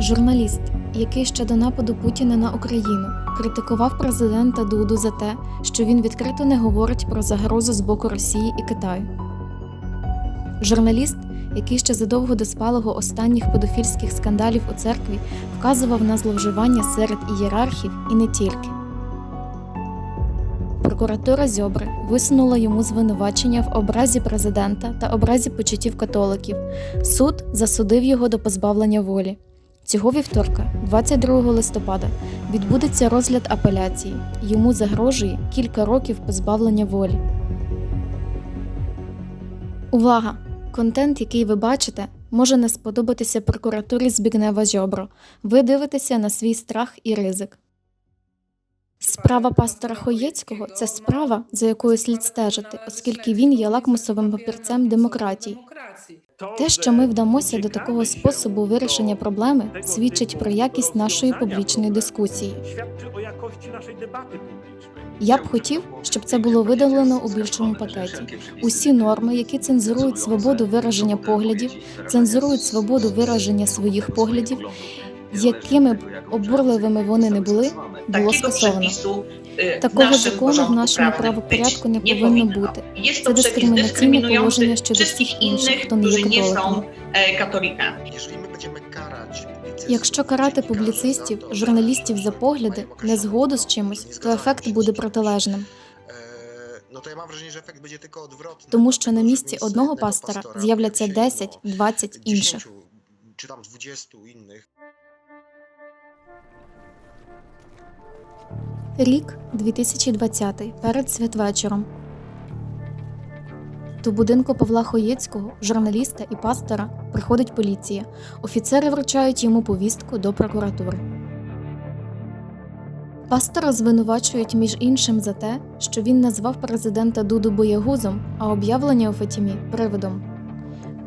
Журналіст, який ще до нападу Путіна на Україну критикував президента Дуду за те, що він відкрито не говорить про загрозу з боку Росії і Китаю. Журналіст, який ще задовго до спалого останніх педофільських скандалів у церкві вказував на зловживання серед ієрархів і не тільки. Прокуратура Зьобри висунула йому звинувачення в образі президента та образі почуттів католиків. Суд засудив його до позбавлення волі. Цього вівторка, 22 листопада, відбудеться розгляд апеляції. Йому загрожує кілька років позбавлення волі. Увага! Контент, який ви бачите, може не сподобатися прокуратурі Збігнева Зьобро. Ви дивитеся на свій страх і ризик. Справа пастора Хоєцького це справа, за якою слід стежити, оскільки він є лакмусовим папірцем демократії. Те, що ми вдамося до такого способу вирішення проблеми, свідчить про якість нашої публічної дискусії. Я б хотів, щоб це було видалено у більшому пакеті. Усі норми, які цензурують свободу вираження поглядів, цензурують свободу вираження своїх поглядів, якими б обурливими вони не були, було скасовано. Такого закону в нашому правопорядку не повинно бути. Це położenie dyskryminujący щодо всіх інших, хто не є католиками. e, Якщо карати публіцистів, журналістів за погляди, незгоду з чимось, то ефект буде протилежним. e. Тому що на місці одного пастора з'являться pojawi się 10, no, 20 інших. 10 czy tam 20 innych. Рік 2020, перед святвечором. До будинку Павла Хоєцького, журналіста і пастора, приходить поліція. Офіцери вручають йому повістку до прокуратури. Пастора звинувачують між іншим за те, що він назвав президента Дуду боягузом, а об'явлення у Фатімі привидом.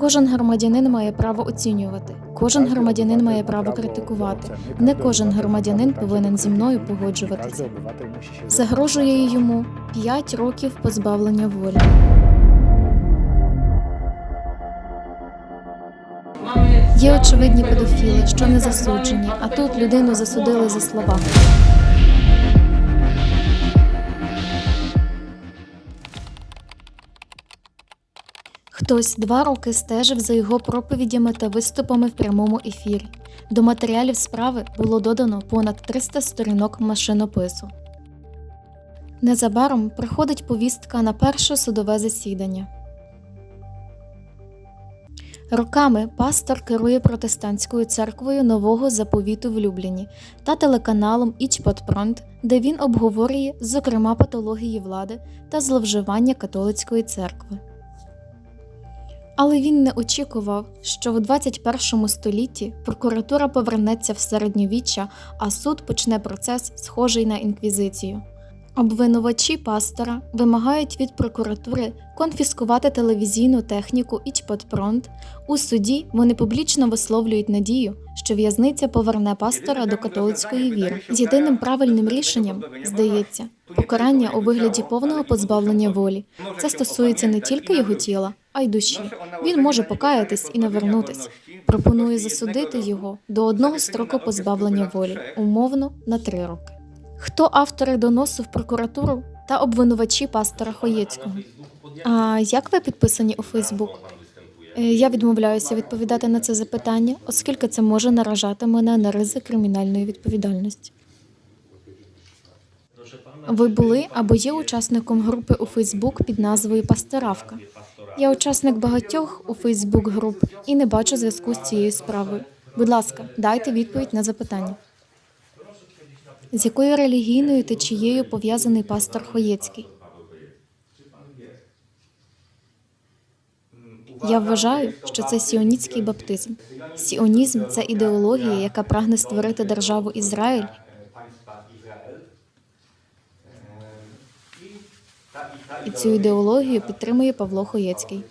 Кожен громадянин має право оцінювати, кожен громадянин має право критикувати. Не кожен громадянин повинен зі мною погоджуватися. Загрожує йому 5 років позбавлення волі. Є очевидні педофіли, що не засуджені, а тут людину засудили за слова. Хтось два роки стежив за його проповідями та виступами в прямому ефірі. До матеріалів справи було додано понад 300 сторінок машинопису. Незабаром приходить повістка на перше судове засідання. Роками пастор керує протестантською церквою нового заповіту в Любліні та телеканалом Ічпотпронт, де він обговорює, зокрема, патології влади та зловживання католицької церкви. Але він не очікував, що в 21 столітті прокуратура повернеться в середньовіччя, а суд почне процес, схожий на інквізицію. Обвинувачі пастора вимагають від прокуратури конфіскувати телевізійну техніку Ічпотпронт. У суді вони публічно висловлюють надію, що в'язниця поверне пастора до католицької віри. З єдиним правильним рішенням, здається, покарання у вигляді повного позбавлення волі. Це стосується не тільки його тіла, а й душі. Він може покаятись і навернутись. Пропоную засудити його до одного строку позбавлення волі, умовно на три роки. Хто автори доносу в прокуратуру та обвинувачі пастора Хоєцького? А як ви підписані у Фейсбук? Е, Я відмовляюся відповідати на це запитання, оскільки це може наражати мене на ризик кримінальної відповідальності. Ви були або є учасником групи у Фейсбук під назвою Пасторавка. Я учасник багатьох у Фейсбук груп і не бачу зв'язку з цією справою. Будь ласка, дайте відповідь на запитання. З якою релігійною течією пов'язаний пастор Хоєцький? Я вважаю, що це сіонітський баптизм. Сіонізм це ідеологія, яка прагне створити державу Ізраїль і цю ідеологію підтримує Павло Хоєцький.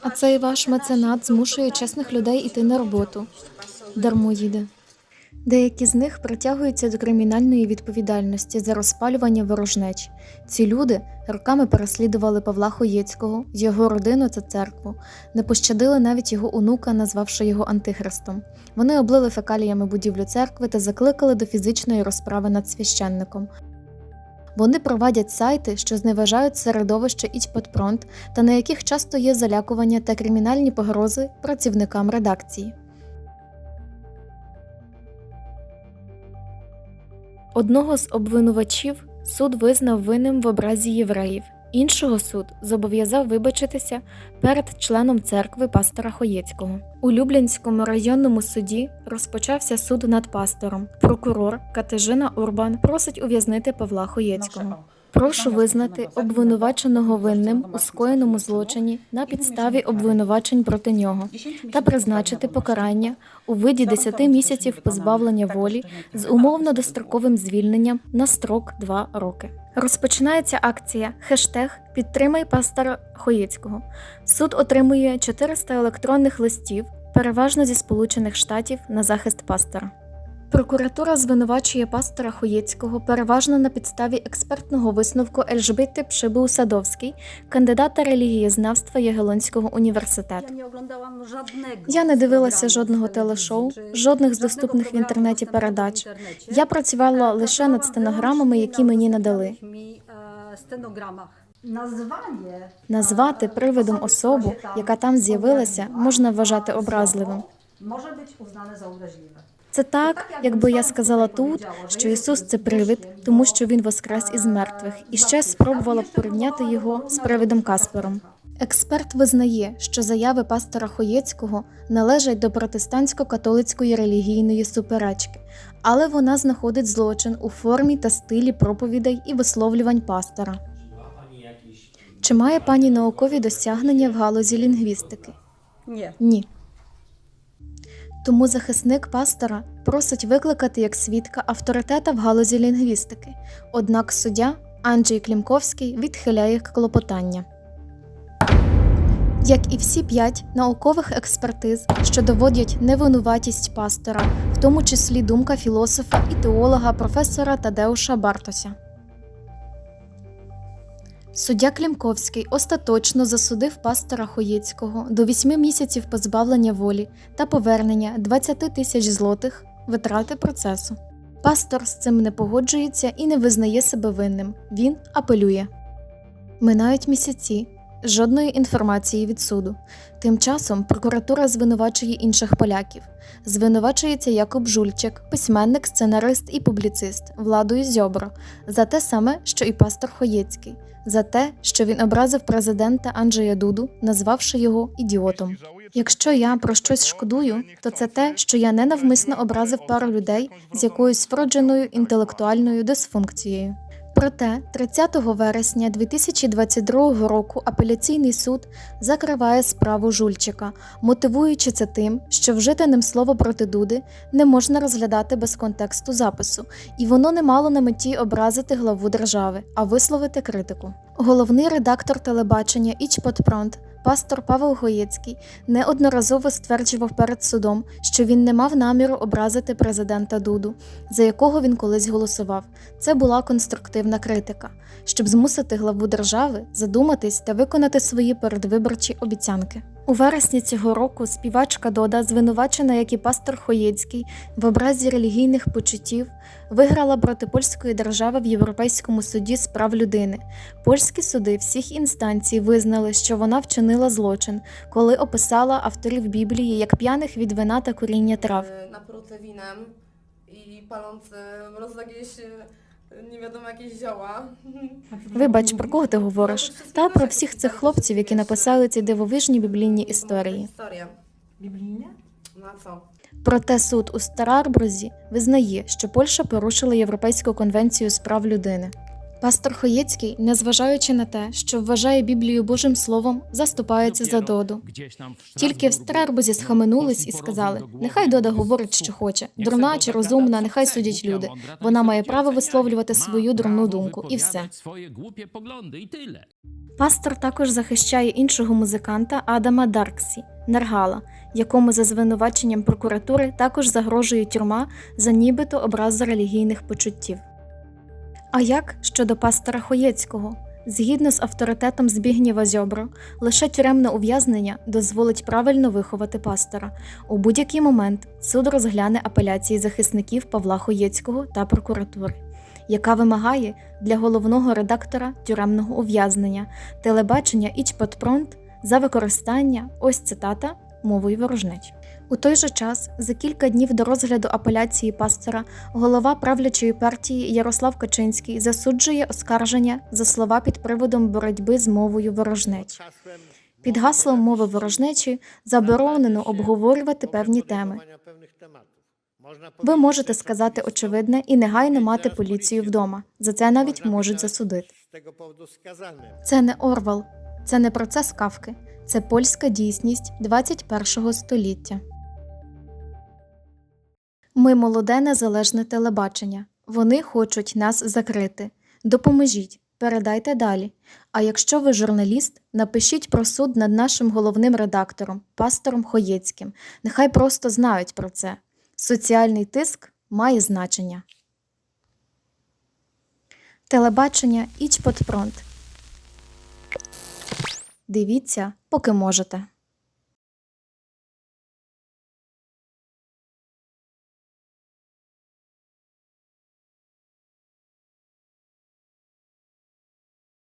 А цей ваш меценат змушує чесних людей іти на роботу. Дармо їде. Деякі з них притягуються до кримінальної відповідальності за розпалювання ворожнеч. Ці люди роками переслідували Павла Хоєцького, його родину та церкву, не пощадили навіть його онука, назвавши його антихристом. Вони облили фекаліями будівлю церкви та закликали до фізичної розправи над священником. Вони провадять сайти, що зневажають середовище Ічподпронт та на яких часто є залякування та кримінальні погрози працівникам редакції. Одного з обвинувачів суд визнав винним в образі євреїв, іншого суд зобов'язав вибачитися перед членом церкви пастора Хоєцького. У Люблінському районному суді розпочався суд над пастором. Прокурор Катежина Урбан просить ув'язнити Павла Хоєцького. Прошу визнати обвинуваченого винним у скоєному злочині на підставі обвинувачень проти нього та призначити покарання у виді 10 місяців позбавлення волі з умовно достроковим звільненням на строк 2 роки. Розпочинається акція хештег Підтримай пастора Хоєцького. Суд отримує 400 електронних листів, переважно зі Сполучених Штатів, на захист пастора. Прокуратура звинувачує пастора Хоєцького переважно на підставі експертного висновку Ельжбити Пшибу-Садовський, кандидата релігієзнавства Ягелонського університету. Я не дивилася жодного телешоу, жодних з доступних в інтернеті передач. Я працювала лише над стенограмами, які мені надали. e. Названня Назвати привидом особу, яка там з'явилася, можна вважати образливим. Може бути узнане за уразливе. Це так, якби я сказала тут, що Ісус це привид, тому що Він воскрес із мертвих, і ще спробувала порівняти його з привидом Каспером. Експерт визнає, що заяви пастора Хоєцького належать до протестантсько-католицької релігійної суперечки, але вона знаходить злочин у формі та стилі проповідей і висловлювань пастора. Чи має пані наукові досягнення в галузі лінгвістики? Ні. Ні. Тому захисник пастора просить викликати як свідка авторитета в галузі лінгвістики. Однак суддя Анджей Клімковський відхиляє клопотання. Як і всі п'ять наукових експертиз, що доводять невинуватість пастора, в тому числі думка філософа і теолога професора Тадеуша Бартося. Суддя Клімковський остаточно засудив пастора Хоєцького до 8 місяців позбавлення волі та повернення 20 тисяч злотих витрати процесу. Пастор з цим не погоджується і не визнає себе винним. Він апелює. Минають місяці. Жодної інформації від суду. Тим часом прокуратура звинувачує інших поляків. Звинувачується Якоб Жульчик, письменник, сценарист і публіцист Владою Зьобро, за те саме, що і пастор Хоєцький, за те, що він образив президента Анджея Дуду, назвавши його ідіотом. Якщо я про щось шкодую, то це те, що я ненавмисно образив пару людей з якоюсь вродженою інтелектуальною дисфункцією. Проте 30 вересня 2022 року апеляційний суд закриває справу Жульчика, мотивуючи це тим, що вжите ним слово проти Дуди не можна розглядати без контексту запису, і воно не мало на меті образити главу держави, а висловити критику. Головний редактор телебачення Ічпотпронт Пастор Павел Гоєцький неодноразово стверджував перед судом, що він не мав наміру образити президента Дуду, за якого він колись голосував. Це була конструктивна критика, щоб змусити главу держави задуматись та виконати свої передвиборчі обіцянки. У вересні цього року співачка Дода, звинувачена як і пастор Хоєцький в образі релігійних почуттів, виграла проти польської держави в Європейському суді з прав людини. Польські суди всіх інстанцій визнали, що вона вчинила злочин, коли описала авторів Біблії як п'яних від вина та коріння трав. e, naprute winem wiadomo jakieś zioła. Вибач, про кого ти говориш? Та про всіх цих хлопців, які написали ці дивовижні біблійні історії. Проте суд у Старарбрузі визнає, що Польща порушила Європейську конвенцію з прав людини. Пастор Хоєцький, незважаючи на те, що вважає Біблію Божим Словом, заступається за Доду. Тільки в Страрбузі схаменулись і сказали: нехай Дода говорить, що хоче. Дурна чи розумна, нехай судять люди. Вона має право висловлювати свою дурну думку, і все. Пастор також захищає іншого музиканта Адама Дарксі Нергала, якому за звинуваченням прокуратури також загрожує тюрма за нібито образу релігійних почуттів. А як щодо пастора Хоєцького? Згідно з авторитетом Збігнєва Зьобро, лише тюремне ув'язнення дозволить правильно виховати пастора. У будь-який момент суд розгляне апеляції захисників Павла Хоєцького та прокуратури, яка вимагає для головного редактора тюремного ув'язнення телебачення Ічпотпронт за використання ось цитата мовою ворожнеч. У той же час, за кілька днів до розгляду апеляції пастора, голова правлячої партії Ярослав Качинський засуджує оскарження за слова під приводом боротьби з мовою ворожнеч. Під гаслом мови ворожнечі заборонено обговорювати певні теми. Ви можете сказати очевидне і негайно мати поліцію вдома. За це навіть можуть засудити. Це не Орвал, це не процес Кавки, це польська дійсність 21 століття. Ми молоде незалежне телебачення. Вони хочуть нас закрити. Допоможіть, передайте далі. А якщо ви журналіст, напишіть про суд над нашим головним редактором, пастором Хоєцьким. Нехай просто знають про це. Соціальний тиск має значення. Телебачення Ічпотпронт. Дивіться, поки можете.